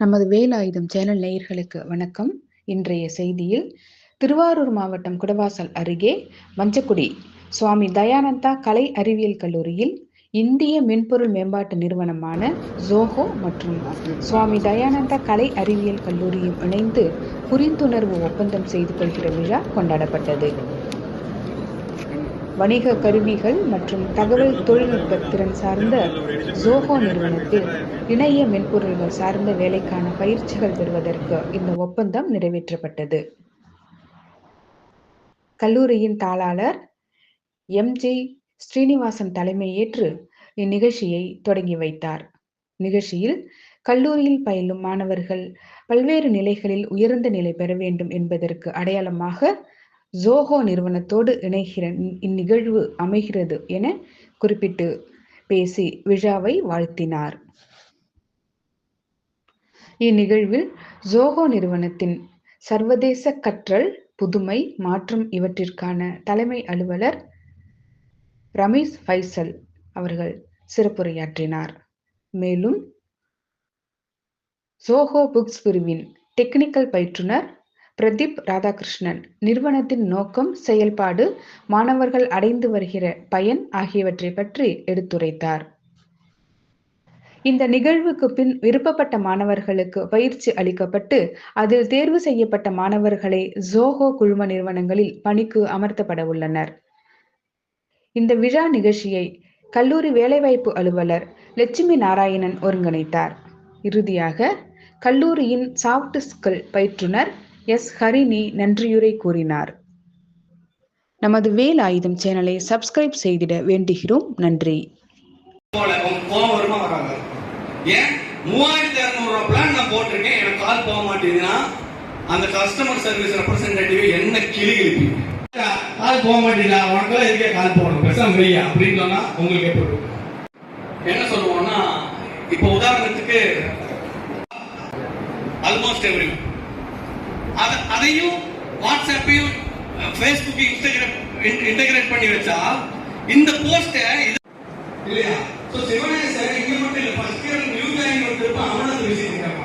நமது வேலாயுதம் சேனல் நேயர்களுக்கு வணக்கம். இன்றைய செய்தியில் திருவாரூர் மாவட்டம் குடவாசல் அருகே மஞ்சக்குடி சுவாமி தயானந்தா கலை அறிவியல் கல்லூரியில் இந்திய மென்பொருள் மேம்பாட்டு நிறுவனமான ஜோஹோ மற்றும் சுவாமி தயானந்தா கலை அறிவியல் கல்லூரியும் இணைந்து புரிந்துணர்வு ஒப்பந்தம் செய்து கொள்கிற விழா கொண்டாடப்பட்டது. வணிக கருவிகள் மற்றும் தகவல் தொழில்நுட்ப திறன் சார்ந்த ஜோஹோ நிறுவனத்தில் இணைய மென்பொருள்கள் சார்ந்த வேலைக்கான பயிற்சிகள் பெறுவதற்கு இந்த ஒப்பந்தம் நிறைவேற்றப்பட்டது. கல்லூரியின் தாளாளர் எம்ஜி ஸ்ரீனிவாசன் தலைமையேற்று இந்நிகழ்ச்சியை தொடங்கி வைத்தார். நிகழ்ச்சியில் கல்லூரியில் பயிலும் மாணவர்கள் பல்வேறு நிலைகளில் உயர்ந்த நிலை பெற வேண்டும் என்பதற்கு அடையாளமாக ஜோஹோ நிறுவனத்தோடு இணைகிற இந்நிகழ்வு அமைகிறது என குறிப்பிட்டு பேசி விழாவை வாழ்த்தினார். இந்நிகழ்வில் ஜோஹோ நிறுவனத்தின் சர்வதேச கற்றல் புதுமை மாற்றம் இவற்றிற்கான தலைமை அலுவலர் ரமேஷ் ஃபைசல் அவர்கள் சிறப்புரையாற்றினார். மேலும் ஜோஹோ புக்ஸ் பிரிவின் டெக்னிக்கல் பயிற்றுனர் பிரதீப் ராதாகிருஷ்ணன். நிறுவனத்தின் நோக்கம் செயல்பாடு மாணவர்கள் அடைந்து வருகிற பயன் ஆகியவற்றை பற்றி எடுத்துரைத்தார். இந்த நிகழ்வுக்கு பின் விருப்பப்பட்ட மாணவர்களுக்கு பயிற்சி அளிக்கப்பட்டு அதில் தேர்வு செய்யப்பட்ட மாணவர்களை ஜோஹோ குழும நிறுவனங்களில் பணிக்கு அமர்த்தப்பட உள்ளனர். இந்த விழா நிகழ்ச்சியை கல்லூரி வேலைவாய்ப்பு அலுவலர் லட்சுமி நாராயணன் ஒருங்கிணைத்தார். இறுதியாக கல்லூரியின் சாஃப்ட் ஸ்கில் பயிற்றுனர் எஸ் ஹரிணி நன்றியுரை கூறினார். நமது வேல் ஆயுதம் சேனலை சப்ஸ்கிரைப் செய்திட வேண்டுகிறோம். நன்றி. ஏன்? மூவாயிரத்தி இருநூறு ரூபாய் பிளான் நான் போட்டிருக்கேன். எனக்கு கால் போக மாட்டேங்குதுன்னா அந்த கஸ்டமர் சர்வீஸ் ரெப்ரசன்டேட்டிவ் என்ன கிளி கிழிப்பி கால் போக மாட்டேங்குதா? உனக்கு எதுக்கே கால் போகணும்? பெருசாக வெளியா அப்படின்னு சொன்னா உங்களுக்கு எப்படி? என்ன சொல்லுவோம்னா இப்போ உதாரணத்துக்கு ஆல்மோஸ்ட் எவ்ரி அதையும் வாட்ஸ்அப்பையும் ஃபேஸ்புக் இன்ஸ்டாகிராம் இன்டகிரேட் பண்ணி வச்சா இந்த போஸ்ட்டை இல்லையா? சோ சிவனேசன் இங்க மட்டும் இல்ல ஃபர்ஸ்ட் இயர் நியூ ஜாயின் ஒருத்தர் அவனது விசிட்